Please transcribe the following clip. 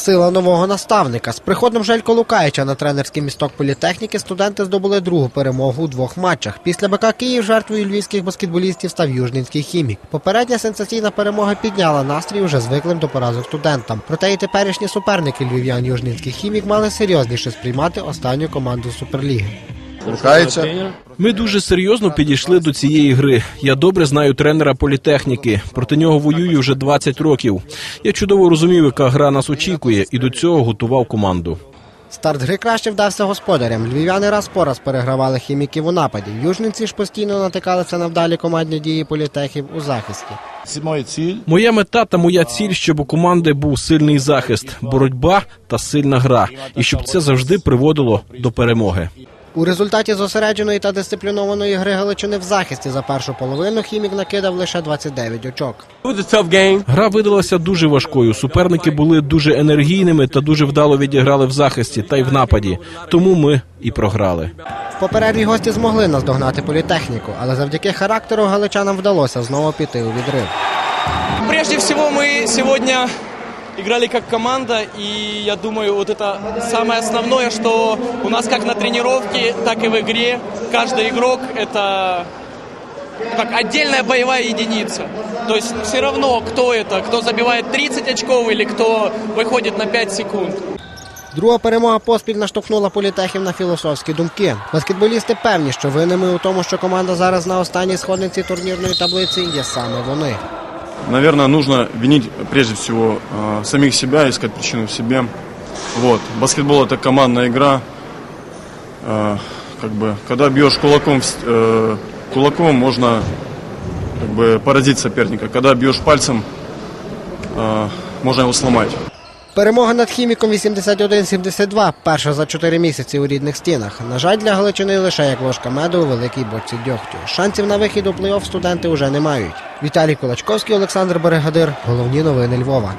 Сила нового наставника з приходом Желько Лукаєча на тренерський місток політехніки студенти здобули другу перемогу у двох матчах. Після БК Київ жертвою львівських баскетболістів став южнінський хімік. Попередня сенсаційна перемога підняла настрій уже звиклим до поразок студентам. Проте і теперішні суперники львів'ян южнінський хімік мали серйозніше сприймати останню команду суперліги. Лукається. Ми дуже серйозно підійшли до цієї гри. Я добре знаю тренера політехніки. Проти нього воюю вже 20 років. Я чудово розумів, яка гра нас очікує, і до цього готував команду. Старт гри краще вдався господарям. Львів'яни раз по раз перегравали хіміків у нападі. Южниці ж постійно натикалися на вдалі командні дії політехів у захисті. Це моя ціль. Моя мета та моя ціль, щоб у команди був сильний захист, боротьба та сильна гра, і щоб це завжди приводило до перемоги. У результаті зосередженої та дисциплінованої гри Галичини в захисті за першу половину хімік накидав лише 29 очок. Гра видалася дуже важкою. Суперники були дуже енергійними та дуже вдало відіграли в захисті та й в нападі. Тому ми і програли. В попередній гості змогли наздогнати політехніку, але завдяки характеру галичанам вдалося знову піти у відрив. Прежде всего, мы сегодня играли как команда, и я думаю, вот это самое основное, что у нас как на тренировке, так и в игре каждый игрок – это ну, как отдельная боевая единица. То есть все равно, кто это, кто забивает 30 очков или кто выходит на 5 секунд. Друга перемога поспіль наштовхнула політехів на філософські думки. Баскетболісти певні, що винними у тому, що команда зараз на останній сходниці турнірної таблиці, є саме вони. Наверное, нужно винить прежде всего э, самих себя, искать причину в себе. Вот. Баскетбол это командная игра. Э, как бы, когда бьешь кулаком, э, кулаком можно как бы, поразить соперника. Когда бьешь пальцем, можно его сломать. Перемога над хіміком 81-72, перша за 4 місяці у рідних стінах. На жаль, для Галичини лише як ложка меду у великій боці дьогтю. Шансів на вихід у плей-офф студенти вже не мають. Віталій Кулачковський, Олександр Берегадир. Головні новини Львова.